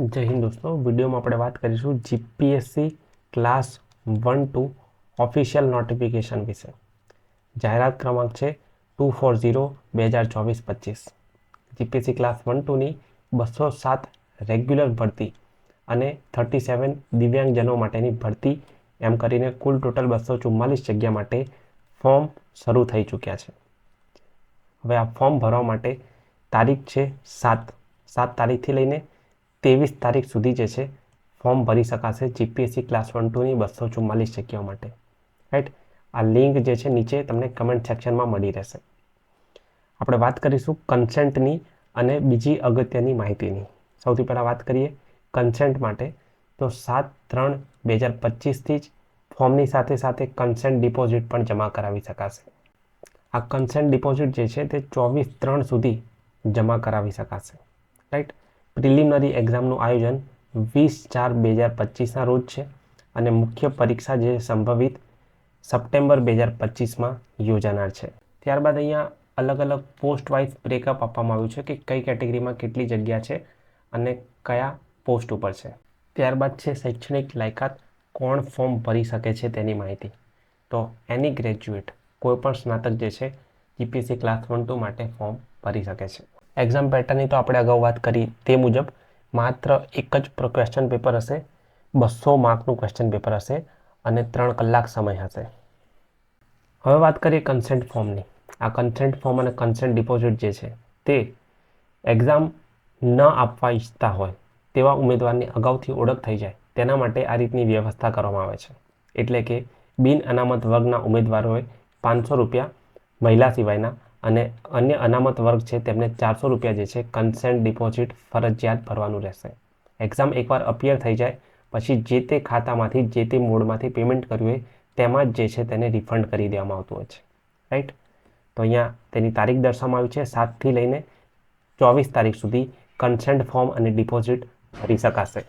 જય હિન્દ દોસ્તો, વિડીયોમાં આપણે વાત કરીશું GPSC class one two official notification વિશે. જાહેરાત ક્રમાંક છે ટુ ફોર ઝીરો બે હજાર ચોવીસ પચીસ. જીપીએસસી ક્લાસ વન ટુની બસો સાત રેગ્યુલર ભરતી અને થર્ટી સેવન દિવ્યાંગજનો માટેની ભરતી, એમ કરીને કુલ ટોટલ બસો ચુમ્માલીસ જગ્યા માટે ફોર્મ શરૂ થઈ ચૂક્યા છે. હવે આ ફોર્મ ભરવા માટે તારીખ છે સાત. સાત તારીખથી લઈને ત્રેવીસ તારીખ સુધી જે છે, ફોર્મ ભરી શકાશે જીપીએસસી ક્લાસ વન ટુની બસો ચુમ્માલીસ જગ્યાઓ માટે. રાઈટ આ લિંક જે છે, નીચે તમને કમેન્ટ સેક્શનમાં મળી રહેશે. આપણે વાત કરીશું કન્સેન્ટની અને બીજી અગત્યની માહિતીની. સૌથી પહેલાં વાત કરીએ કન્સેન્ટ માટે, તો સાત ત્રણ બે હજાર પચીસથી જ ફોર્મની સાથે સાથે કન્સેન્ટ ડિપોઝિટ પણ જમા કરાવી શકાશે. આ કન્સેન્ટ ડિપોઝિટ જે છે, તે ચોવીસ ત્રણ સુધી જમા કરાવી શકાશે. રાઈટ પ્રિલિમિનરી એક્ઝામનું આયોજન વીસ ચાર બે હજાર પચીસના રોજ છે અને મુખ્ય પરીક્ષા જે સંભવિત સપ્ટેમ્બર બે હજાર પચીસમાં યોજાનાર છે. ત્યારબાદ અહીંયા અલગ અલગ પોસ્ટ વાઇઝ બ્રેકઅપ આપવામાં આવ્યું છે કે કઈ કેટેગરીમાં કેટલી જગ્યા છે અને કયા પોસ્ટ ઉપર છે. ત્યારબાદ છે શૈક્ષણિક લાયકાત કોણ ફોર્મ ભરી શકે છે તેની માહિતી. તો એની ગ્રેજ્યુએટ કોઈપણ સ્નાતક જે છે, જીપીએસસી ક્લાસ વન ટુ માટે ફોર્મ ભરી શકે છે. એક્ઝામ પેટર્નની તો આપણે અગાઉ વાત કરી તે મુજબ માત્ર એક જ ક્વેશ્ચન પેપર હશે બસો માર્કનું ક્વેશ્ચન પેપર હશે અને ત્રણ કલાક સમય હશે. હવે વાત કરીએ કન્સેન્ટ ફોર્મની આ કન્સેન્ટ ફોર્મ અને કન્સેન્ટ ડિપોઝિટ જે છે તે એક્ઝામ ન આપવા ઈચ્છતા હોય તેવા ઉમેદવારની અગાઉથી ઓળખ થઈ જાય તેના માટે આ રીતની વ્યવસ્થા કરવામાં આવે છે. એટલે કે બિન અનામત વર્ગના ઉમેદવારોએ પાંચસો રૂપિયા મહિલા સિવાયના અને અન્ય અનામત વર્ગ છે, તેમને ચારસો રૂપિયા જે છે કન્સેન્ટ ડિપોઝિટ ફરજિયાત ભરવાનું રહેશે. એક્ઝામ એકવાર અપિયર થઈ જાય, પછી જે તે ખાતામાંથી, જે તે મોડમાંથી પેમેન્ટ કર્યું હોય, તેમાં જ જે છે તેને રિફંડ કરી દેવામાં આવતું હોય છે. રાઈટ તો અહીંયા તેની તારીખ દર્શાવવામાં આવી છે, સાતથી લઈને ચોવીસ તારીખ સુધી કન્સેન્ટ ફોર્મ અને ડિપોઝિટ ભરી શકાશે.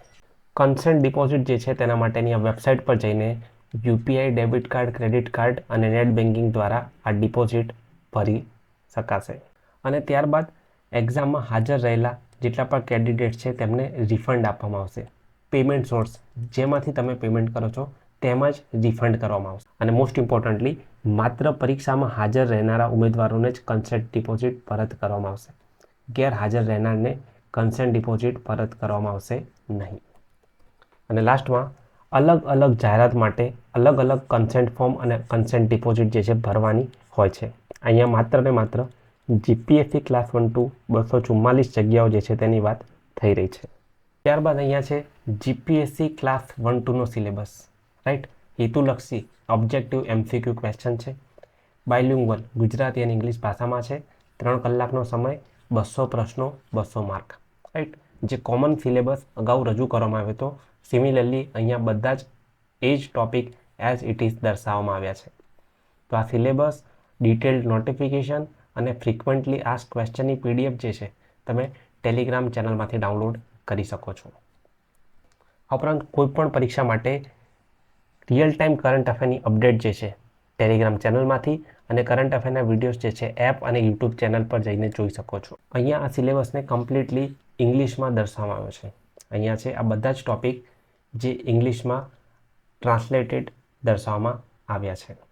કન્સેન્ટ ડિપોઝિટ જે છે, તેના માટેની આ વેબસાઇટ પર જઈને UPI debit card, credit card અને નેટ બેન્કિંગ દ્વારા આ ડિપોઝિટ ભરી શકાશે. અને ત્યારબાદ એક્ઝામમાં હાજર રહેલા જેટલા પણ કેન્ડિડેટ છે, તેમને રિફંડ આપવામાં આવશે. પેમેન્ટ સોર્સ જેમાંથી તમે પેમેન્ટ કરો છો, તેમાં જ રિફંડ કરવામાં આવશે. અને મોસ્ટ ઇમ્પોર્ટન્ટલી માત્ર પરીક્ષામાં હાજર રહેનારા ઉમેદવારોને જ કન્સેન્ટ ડિપોઝિટ પરત કરવામાં આવશે. ગેરહાજર રહેનારને કન્સેન્ટ ડિપોઝિટ પરત કરવામાં આવશે નહીં. અને લાસ્ટમાં અલગ અલગ જાહેરાત માટે અલગ અલગ કન્સેન્ટ ફોર્મ અને કન્સેન્ટ ડિપોઝિટ જે છે ભરવાની હોય છે. અહીંયા માત્ર ને માત્ર જીપીએસસી ક્લાસ વન ટુ બસો ચુમ્માલીસ જગ્યાઓ જે છે તેની વાત થઈ રહી છે. ત્યારબાદ અહીંયા છે જીપીએસસી ક્લાસ વન ટુનો સિલેબસ રાઈટ હેતુલક્ષી ઓબ્જેક્ટિવ એમસીક્યુ ક્વેશ્ચન છે. બાયલિંગ્વલ ગુજરાતી અને ઇંગ્લિશ ભાષામાં છે. ત્રણ કલાકનો સમય, બસો પ્રશ્નો, બસો માર્ક રાઈટ જે કોમન સિલેબસ અગાઉ રજૂ કરવામાં આવ્યો હતો. સિમિલરલી અહીંયા બધા જ એ જ ટોપિક એઝ ઇટ ઇઝ દર્શાવવામાં આવ્યા છે. તો આ સિલેબસ ડિટેલ્ડ નોટિફિકેશન અને ફ્રિકવન્ટલી આસ્ક ક્વેશ્ચનની પીડીએફ જે છે, તમે ટેલિગ્રામ ચેનલમાંથી ડાઉનલોડ કરી શકો છો. ઉપરાંત કોઈપણ પરીક્ષા માટે રિયલ ટાઈમ કરંટ અફેરની અપડેટ જે છે ટેલિગ્રામ ચેનલમાંથી અને કરંટ અફેરના વિડીયોઝ જે છે એપ અને યુટ્યુબ ચેનલ પર જઈને જોઈ શકો છો. અહીંયા આ સિલેબસને કમ્પ્લીટલી ઇંગ્લિશમાં દર્શાવવામાં આવ્યો છે. અહીંયા છે આ બધા જ ટોપિક જે ઇંગ્લિશમાં ટ્રાન્સલેટેડ દર્શાવવામાં આવ્યા છે.